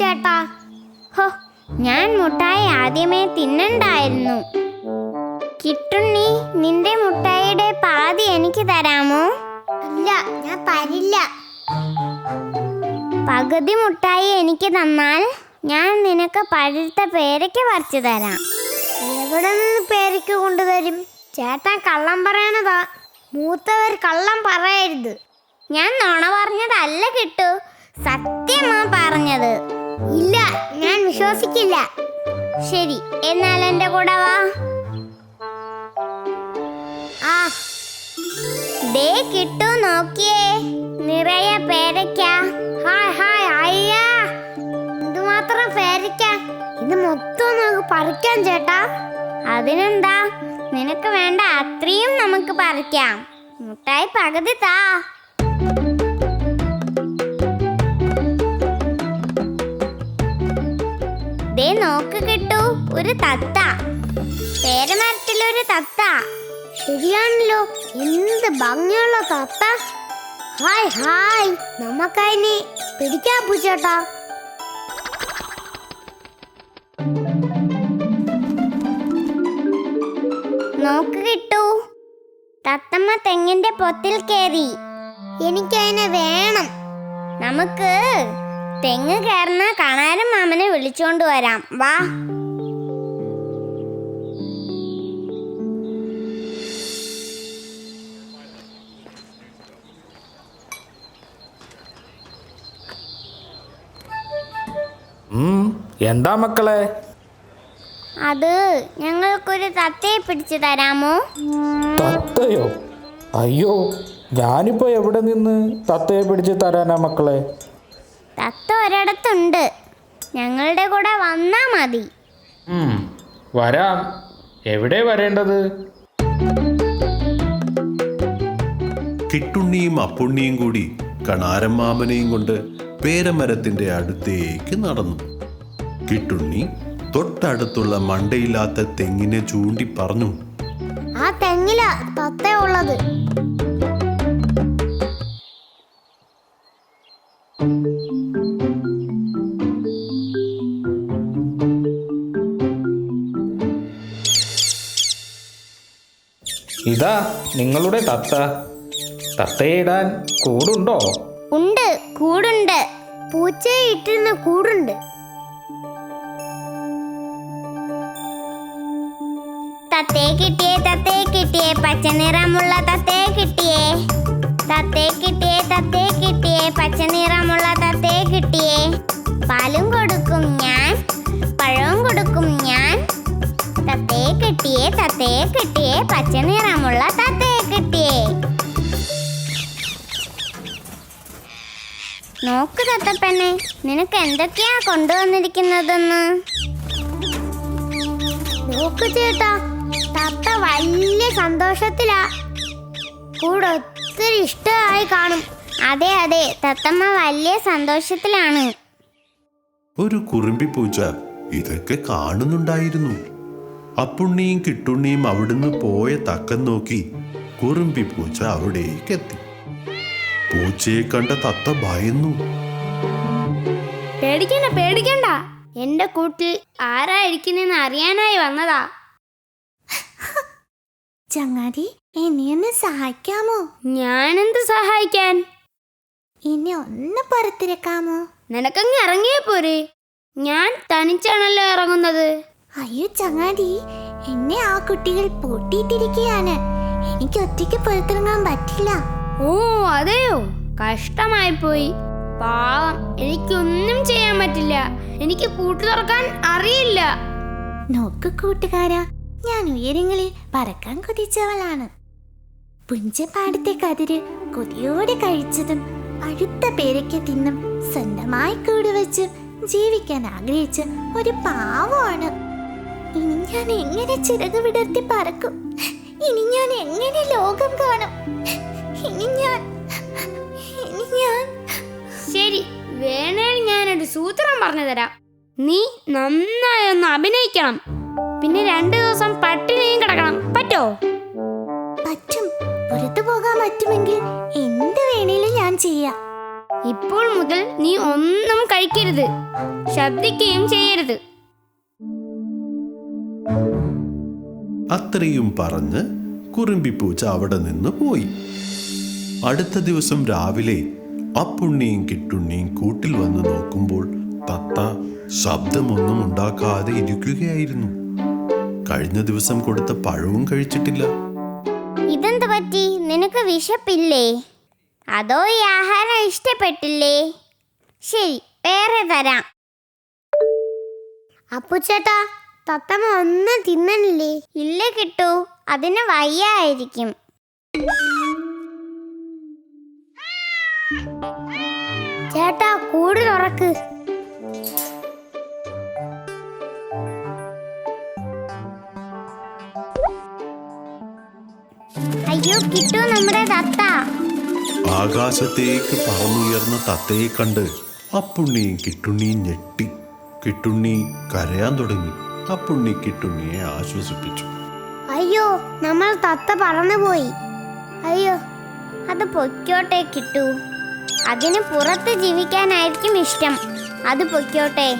ചേട്ടാ. ഹോ ഞാൻ മുട്ടായി ആദ്യമേ തിന്നണ്ടായിരുന്നു. കിട്ടുണ്ണി നിന്റെ മുട്ടായിയുടെ പാതി എനിക്ക് തരാമോ? ഇല്ല ഞാൻ തരില്ല. പകുതി മുട്ടായി എനിക്ക് തന്നാൽ ഞാൻ നിനക്ക് പഴുത്ത പേരയ്ക്ക് പറിച്ചു തരാം. എവിടെ നിന്ന് പേരയ്ക്ക് കൊണ്ടുതരും? ചേട്ടൻ കള്ളം പറയണതാ. മൂത്തവർ കള്ളം പറയരുത്. ഞാൻ നുണ പറഞ്ഞതല്ല കിട്ടു. സത്യമാ പറഞ്ഞത്. ഇല്ല ഞാൻ വിശ്വസിക്കില്ല. ശരി എന്നാൽ എന്റെ കൂടെ വാ. ആ. ദേ കിട്ടു നോക്കിയേ. നിറയെ പേരയ്ക്ക. ഹായ് ഹായ് അയ്യാ. എന്തുമാത്രം പേരയ്ക്ക. ഇത് മൊത്തം നമുക്ക് പറിക്കാൻ ചേട്ടാ. അതിനെന്താ? നിനക്ക് വേണ്ട അത്രയും നമുക്ക് പറിക്കാം. മുട്ടായി പകുതി താ. ദേ നോക്ക് കിട്ടു ഒരു തത്ത. പേരമരത്തിലൊരു തത്ത. ശരിയാണല്ലോ എന്ത് ഭംഗിയുള്ള തത്ത. ഹായ് ഹായ് നമുക്കതിനെ പിടിക്കാൻ പൂച്ചേട്ടാ. നോക്ക് കിട്ടു. തത്തമ്മ തെങ്ങിന്റെ പൊത്തിൽ കയറി എനിക്കതിനെ വേണം. നമുക്ക് തെങ്ങ് കയറുന്ന കണാരം മാമനെ വിളിച്ചോണ്ട് വരാം. വാ. എന്താ മക്കളെ? അത് ഞങ്ങൾക്കൊരു തത്തയെ പിടിച്ചു തരാമോ? തത്തയോ? അയ്യോ ഞാനിപ്പോ എവിടെ നിന്ന് തത്തയെ പിടിച്ച് തരാനാ മക്കളെ? തത്ത ഒരിടത്തുണ്ട്. ഞങ്ങളുടെ കൂടെ വന്നാ മതി. ഉം, വരാം. എവിടെ വരേണ്ടത്? കിട്ടുണ്ണിയും അപ്പുണ്ണിയും കൂടി കണാരം മാമനെയും കൊണ്ട് പേരമരത്തിന്റെ അടുത്തേക്ക് നടന്നു. കിട്ടുണ്ണി തൊട്ടടുത്തുള്ള മണ്ടയില്ലാത്ത തെങ്ങിനെ ചൂണ്ടി പറഞ്ഞു. ആ തെങ്ങില തത്ത ഉള്ളത്. ഇതാ നിങ്ങളുടെ തത്ത. തത്തയിടാൻ കൂടുണ്ടോ? ഉണ്ട് കൂടുണ്ട്. പൂച്ചയെ ഇട്ടിരുന്ന കൂടുണ്ട്. തത്തേ കിട്ടിയേ തത്തേ കിട്ടിയേ. പച്ച നിറമുള്ള തത്തേ കിട്ടിയേ. തത്തേ കിട്ടിയേ തത്തേ കിട്ടിയേ. പച്ച നിറമുള്ള തത്തേ കിട്ടിയേ. പാലും കൊടുക്കും ഞാൻ പഴവും കൊടുക്കും ഞാൻ. തത്തേ കിട്ടിയേ തത്തേ കിട്ടിയേ. പച്ച നിറമുള്ള തത്തയെ കിട്ടിയേ. നോക്ക് തത്തപ്പനെ നിനക്ക് എന്തൊക്കെയാ കൊണ്ടുവന്നിരിക്കുന്നതെന്ന്? നോക്ക് ചേട്ടാ തത്ത വലിയ സന്തോഷത്തിലാ. കൂടെ ഒത്തിരി ഇഷ്ടമായി കാണും. അതെ അതെ തത്തമ്മ വലിയ സന്തോഷത്തിലാണ്. ഒരു കുറുമ്പി പൂച്ച ഇതൊക്കെ കാണുന്നുണ്ടായിരുന്നു. അപ്പുണ്ണിയും കിട്ടുണ്ണിയും അവിടുന്ന് പോയ തക്കം നോക്കി കുറുമ്പി പൂച്ച അവിടേക്ക് എത്തി പൂച്ചയെ കണ്ട തത്ത ഭയന്നു. പേടിക്കണ്ട പേടിക്കണ്ട. എന്റെ കൂട്ടിൽ ആരായിരിക്കുന്നെന്ന് അറിയാനായി വന്നതാ. ചങ്ങാതി എന്നെ ഒന്ന് സഹായിക്കാമോ? ഞാനെന്ത് സഹായിക്കാൻ? എന്നെ ഒന്ന് പുറത്തിരക്കാമോ നിനക്കങ്ങ് ഇറങ്ങിയേ പോരെ. ഞാൻ തനിച്ചാണല്ലോ ഇറങ്ങുന്നത്. അയ്യോ ചങ്ങാതി എന്നെ ആ കുട്ടികൾ പൂട്ടിയിട്ടിരിക്കുകയാണ്. എനിക്ക് ഒറ്റയ്ക്ക് പുറത്തിറങ്ങാൻ പറ്റില്ല. ഓ അതെയോ? കഷ്ടമായി പോയി. പാവം എനിക്കൊന്നും ചെയ്യാൻ പറ്റില്ല. എനിക്ക് പൂട്ട് തുറക്കാൻ അറിയില്ല. നോക്ക് കൂട്ടുകാരാ ഞാൻ ഉയരങ്ങളിൽ പറക്കാൻ കൊതിച്ചവളാണ്. പുഞ്ചപ്പാടത്തെ കതിര് കൊതിയോടെ കഴിച്ചതും അടുത്ത പേരയ്ക്ക് തിന്നും സ്വന്തമായി കൂടുവെച്ച് ജീവിക്കാൻ ആഗ്രഹിച്ച ഒരു പാവമാണ്. ഞാൻ എങ്ങനെ ചിറക് വിടർത്തി പറക്കും? ഇനി ഞാൻ എങ്ങനെ ലോകം കാണും? ഇനി ഞാൻ ഇനി ഞാൻ. ശരി വേണേൽ ഞാനൊരു സൂത്രം പറഞ്ഞു തരാം. നീ നന്നായി ഒന്ന് അഭിനയിക്കണം. പിന്നെ രണ്ടു ദിവസം പട്ടിണിയും കിടക്കണം. പറ്റോ? പറ്റും. പുറത്തു പോകാൻ പറ്റുമെങ്കിൽ എന്ത് വേണേലും ഞാൻ ചെയ്യാം. ഇപ്പോൾ മുതൽ നീ ഒന്നും കഴിക്കരുത്. ശബ്ദിക്കുകയും ചെയ്യരുത്. അത്രയും പറഞ്ഞ് കുറുമ്പിപ്പൂച്ച അവിടെ നിന്ന് പോയി. അടുത്ത ദിവസം രാവിലെ അപ്പുണ്ണിയും കിട്ടുണ്ണിയും കൂട്ടിൽ വന്ന് നോക്കുമ്പോൾ തത്ത ശബ്ദമൊന്നും ഉണ്ടാക്കാതെ ഇരിക്കുകയായിരുന്നു. കഴിഞ്ഞ ദിവസം കൊടുത്ത പഴവും കഴിച്ചിട്ടില്ല. ഇതെന്ത് പറ്റി? നിനക്ക് വിശപ്പില്ലേ? അതോ ഈ ആഹാരം ഇഷ്ടപ്പെട്ടില്ലേ? ശരി വേറെ തരാം. അപ്പുച്ചേട്ടാ തത്തമ്മ ഒന്നും തിന്നണില്ലേ? ഇല്ല കിട്ടൂ. അതിന് വയ്യായിരിക്കും. ചേട്ടാ കൂട് തുറക്ക്. അയ്യോ കിട്ടൂ നമ്മുടെ തത്ത. ആകാശത്തേക്ക് പറന്നുയർന്ന തത്തയെ കണ്ട് അപ്പുണ്ണിയും കിട്ടുണ്ണിയും ഞെട്ടി. കിട്ടുണ്ണി കരയാൻ തുടങ്ങി. അപ്പുണ്ണി കിട്ടുണ്ണിയെ ആശ്വസിപ്പിച്ചു. അയ്യോ നമ്മൾ തത്ത പറന്നുപോയി അയ്യോ അത് പൊയ്ക്കോട്ടെ കിട്ടൂ. അതിന് പുറത്ത് ജീവിക്കാനായിരിക്കും ഇഷ്ടം. അത് പൊയ്ക്കോട്ടെ.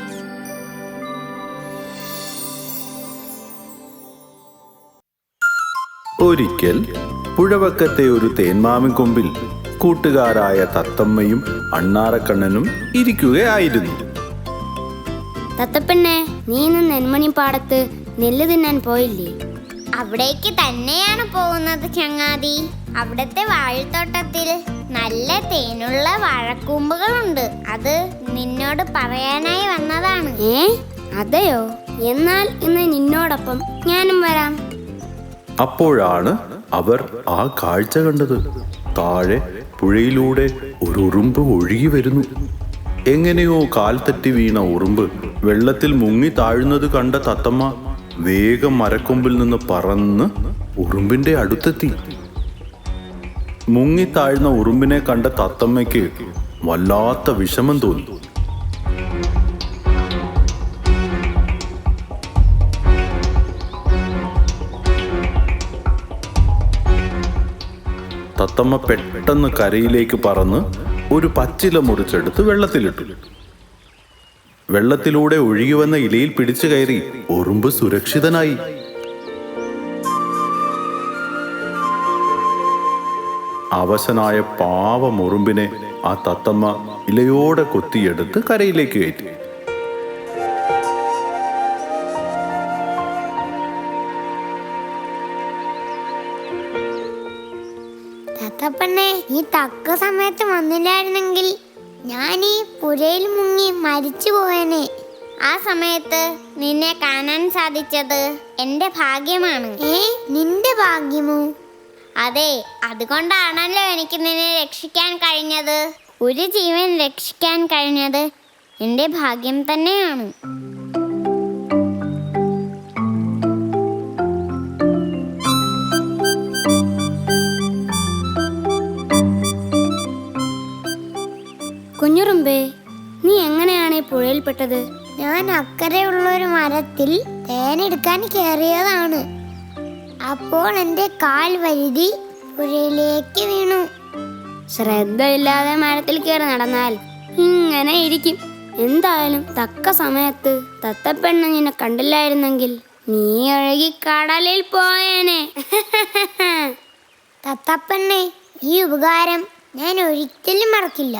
ഒരിക്കൽ പുഴവക്കത്തെ ഒരു തേന്മാവിൻ കൊമ്പിൽ കൂട്ടുകാരായ തത്തമ്മയും അണ്ണാറക്കണ്ണനും ഇരിക്കുകയായിരുന്നു. തത്തപ്പെണ്ണെ നീ ഇന്ന് നെന്മണി പാടത്ത് നെല്ല് തിന്നാൻ പോയില്ലേ? അവിടേക്ക് തന്നെയാണ് പോകുന്നത് ചങ്ങാതി. അവിടത്തെ വാഴത്തോട്ടത്തിൽ നല്ല തേനുള്ള വാഴക്കൂമ്പുകളുണ്ട്. അത് നിന്നോട് പറയാനായി വന്നതാണ്. ഏ? അതെയോ? എന്നാൽ ഇന്ന് നിന്നോടൊപ്പം ഞാനും വരാം. അപ്പോഴാണ് അവർ ആ കാഴ്ച കണ്ടത്. താഴെ പുഴയിലൂടെ ഒരു ഉറുമ്പ് ഒഴുകി വരുന്നു. എങ്ങനെയോ കാൽ വീണ ഉറുമ്പ് വെള്ളത്തിൽ മുങ്ങി താഴുന്നത് കണ്ട തത്തമ്മ വേഗം മരക്കൊമ്പിൽ നിന്ന് പറന്ന് ഉറുമ്പിന്റെ അടുത്തെത്തി. മുങ്ങി താഴ്ന്ന ഉറുമ്പിനെ കണ്ട തത്തമ്മയ്ക്ക് വല്ലാത്ത വിഷമം തോന്നി. തത്തമ്മ പെട്ടെന്ന് കരയിലേക്ക് പറന്ന് ഒരു പച്ചില മുറിച്ചെടുത്ത് വെള്ളത്തിലിട്ടു. വെള്ളത്തിലൂടെ ഒഴുകി വന്ന ഇലയിൽ പിടിച്ചു കയറി ഉറുമ്പ് സുരക്ഷിതനായി. അവശനായ പാവം മുറുമ്പിനെ ആ തത്തമ്മ ഇലയോടെ കൊത്തിയെടുത്ത് കരയിലേക്ക് കയറ്റി. മരിച്ചു പോയനെ. ആ സമയത്ത് നിന്നെ കാണാൻ സാധിച്ചത് എന്റെ ഭാഗ്യമാണ്. ഏ നിന്റെ ഭാഗ്യമോ? അതെ അതുകൊണ്ടാണല്ലോ എനിക്ക് നിന്നെ രക്ഷിക്കാൻ കഴിഞ്ഞത്. ഒരു ജീവൻ രക്ഷിക്കാൻ കഴിഞ്ഞത് എന്റെ ഭാഗ്യം തന്നെയാണ്. കുഞ്ഞുറുമ്പേ നീ എങ്ങനെയാണ് ഈ പുഴയിൽപ്പെട്ടത്? ഞാൻ അക്കരെയുള്ള ഒരു മരത്തിൽ തേനെടുക്കാൻ കയറിയതാണ്. അപ്പോൾ എന്റെ കാൽ വഴുതി പുഴയിലേക്ക് വീണു. ശ്രദ്ധയില്ലാതെ മരത്തിൽ കയറി നടന്നാൽ ഇങ്ങനെ ഇരിക്കും. എന്തായാലും തക്ക സമയത്ത് തത്തപ്പെണ്ണ നിന്നെ കണ്ടില്ലായിരുന്നെങ്കിൽ നീ ഒഴുകി കടലിൽ പോയേനെ. തത്തപ്പെണ്ണേ ഈ ഉപകാരം ഞാൻ ഒരിക്കലും മറക്കില്ല.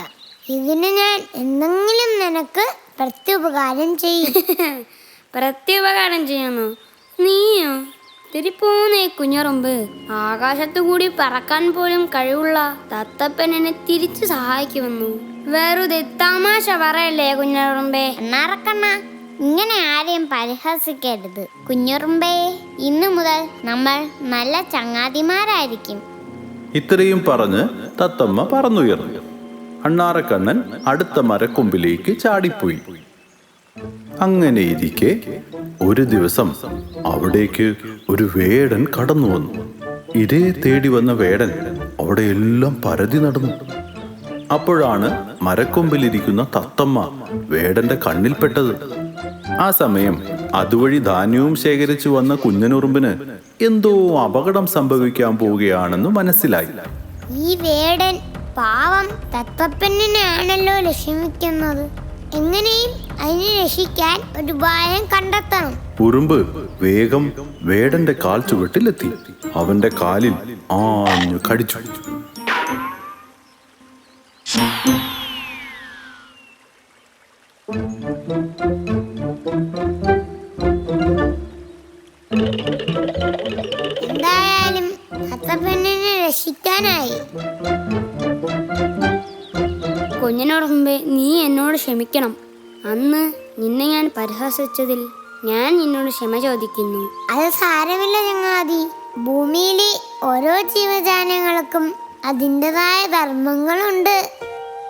ഇതിന് ഞാൻ എന്തെങ്കിലും നിനക്ക് പ്രത്യുപകാരം ചെയ്യും. പ്രത്യുപകാരം ചെയ്യാമോ നീയോ? തിരിപ്പോന്നേ കുഞ്ഞറുമ്പ്. ആകാശത്തു കൂടി പറക്കാൻ പോലും കഴിവുള്ള തത്തപ്പൻ എന്നെ തിരിച്ചു സഹായിക്കുമെന്നു. വെറുതെ തമാശ പറയല്ലേ കുഞ്ഞറുമ്പേ? എന്നാറക്കണ്ണ ഇങ്ങനെ ആരെയും പരിഹസിക്കരുത്. കുഞ്ഞുറുമ്പേ ഇന്നു മുതൽ നമ്മൾ നല്ല ചങ്ങാതിമാരായിരിക്കും. ഇത്രയും പറഞ്ഞ് തത്തമ്മ പറന്നുയർന്നു. അണ്ണാറക്കണ്ണൻ അടുത്ത മരക്കൊമ്പിലേക്ക് ചാടിപ്പോയി. അങ്ങനെ ഇരിക്കെ ഒരു ദിവസം അവിടേക്ക് ഒരു വേടൻ കടന്നു വന്നു. ഇരേ തേടി വന്ന വേടൻ അവിടെ എല്ലാം പരതി നടന്നു. അപ്പോഴാണ് മരക്കൊമ്പിലിരിക്കുന്ന തത്തമ്മ വേടന്റെ കണ്ണിൽപ്പെട്ടത് ആ സമയം അതുവഴി ധാന്യവും ശേഖരിച്ചു വന്ന കുഞ്ഞനുറുമ്പിന് എന്തോ അപകടം സംഭവിക്കാൻ പോവുകയാണെന്ന് മനസ്സിലായി. ഈ വേടൻ പാവം തത്തപ്പനെയാണല്ലോ ലക്ഷ്യമിക്കുന്നത് എങ്ങനെയും അതിനെ രക്ഷിക്കാൻ ഒരു ഉപായം കണ്ടെത്തണം. ഉറുമ്പ് വേഗം വേടന്റെ കാൽ ചുവട്ടിലെത്തി. അവന്റെ കാലിൽ ആഞ്ഞു കടിച്ചു. എന്തായാലും തത്തപ്പെണ്ണിനെ രക്ഷിക്കാനായി. കുഞ്ഞിനോട് മുമ്പേ നീ എന്നോട് ക്ഷമിക്കണം. അന്ന് നിന്നെ ഞാൻ പരിഹസിച്ചതിൽ ഞാൻ നിന്നോട് ക്ഷമ ചോദിക്കുന്നു. അത് സാരമില്ല ചങ്ങാതി. ഭൂമിയിലെ ഓരോ ജീവജാലങ്ങൾക്കും അതിന്റെതായ ധർമ്മങ്ങളുണ്ട്.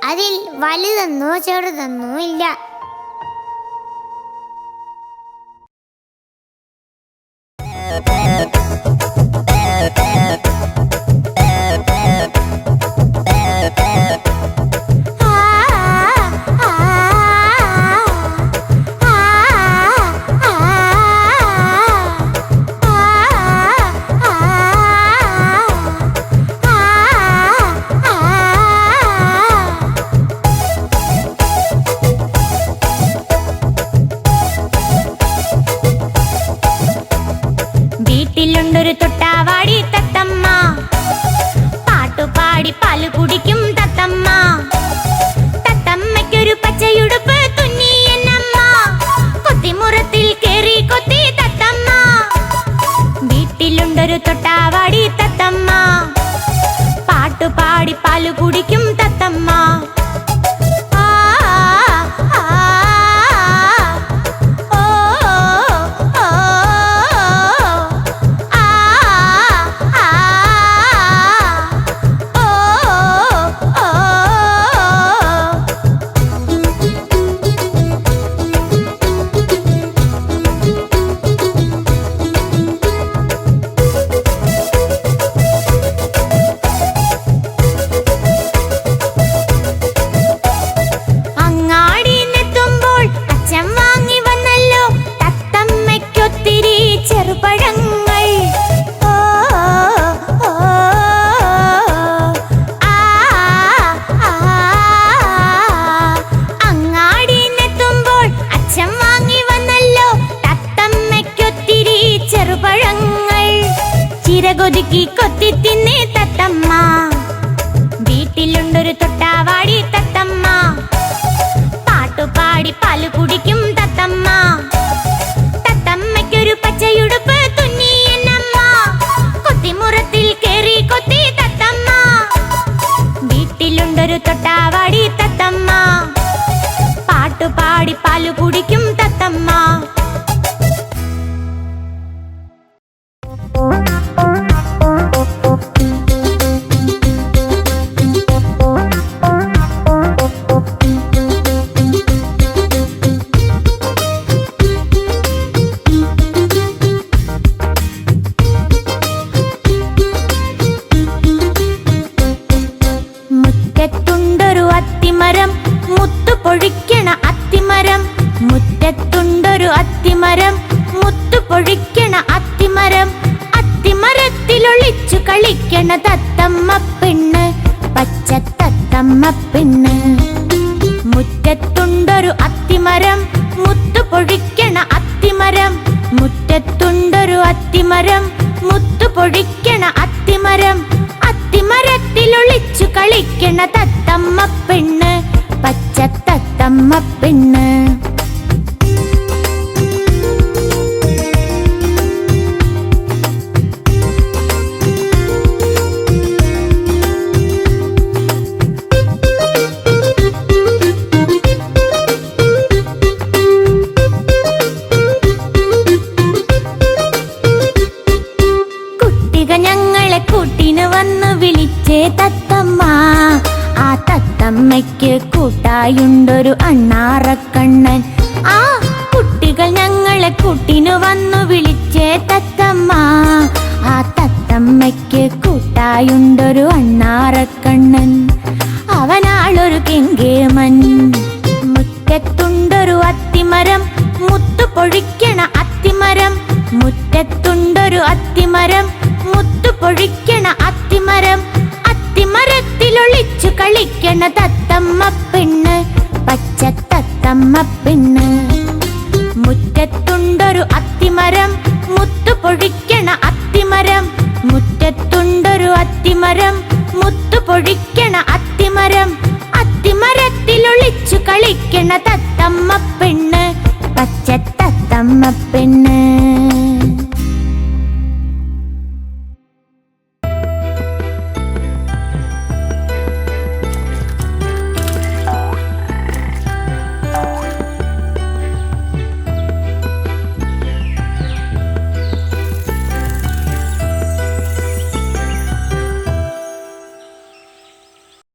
അതിൽ വലുതെന്നോ ചെറുതെന്നോ ഇല്ല. വീട്ടിലുണ്ടൊരു തൊട്ടാവാടി തത്തമ്മ. പാട്ടുപാടി പാൽ കുടിക്കും തത്തമ്മ. ആ, ചിരകൊതുക്കി കൊത്തി തിന്നേ തത്തമ്മ. വീട്ടിലുണ്ടൊരു തൊട്ടാവാടി തത്തമ്മ. പാട്ടുപാടി പാൽ കുടിക്കും തത്തമ്മ. തത്തമ്മയ്ക്കൊരു പച്ചയുടുപ്പ് തുന്നി എന്നമ്മ. കൊത്തിമുറത്തിൽ കേറി കൊത്തി തത്തമ്മ. വീട്ടിലുണ്ടൊരു തൊട്ടാവാടി തത്തമ്മ പെണ്ണ് പച്ച തത്തമ്മ പെണ്ണ്. മുറ്റത്തുണ്ടൊരു അത്തിമരം മുത്തു പൊഴിക്കണ അത്തിമരം. മുറ്റത്തുണ്ടൊരു അത്തിമരം മുത്തു പൊഴിക്കണ അത്തിമരം. അത്തിമരത്തിലൊളിച്ചു കളിക്കണ തത്തമ്മ പെണ്ണ് പച്ച തത്തമ്മ പെണ്ണ്. അണ്ണാറക്കണ്ണൻ അവനാളൊരു കെങ്കേമൻ. മുറ്റത്തുണ്ടൊരു അത്തിമരം മുത്തു പൊഴിക്കണ അത്തിമരം. മുറ്റത്തുണ്ടൊരു അത്തിമരം മുത്തു പൊഴിക്കണ അത്തിമരം. അത്തിമരത്തിലൊളിച്ചു കളിക്കണ തത്തമ്മ പെണ്ണ് പച്ച തത്തമ്മ പെണ്ണ്. മുറ്റത്തുണ്ടൊരു അത്തിമരം മുത്തു പൊഴിക്കണ അത്തിമരം. മുറ്റത്തുണ്ടൊരു അത്തിമരം മുത്തു പൊഴിക്കണ അത്തിമരം അത്തിമരത്തിലൊളിച്ചു കളിക്കണ തത്തമ്മ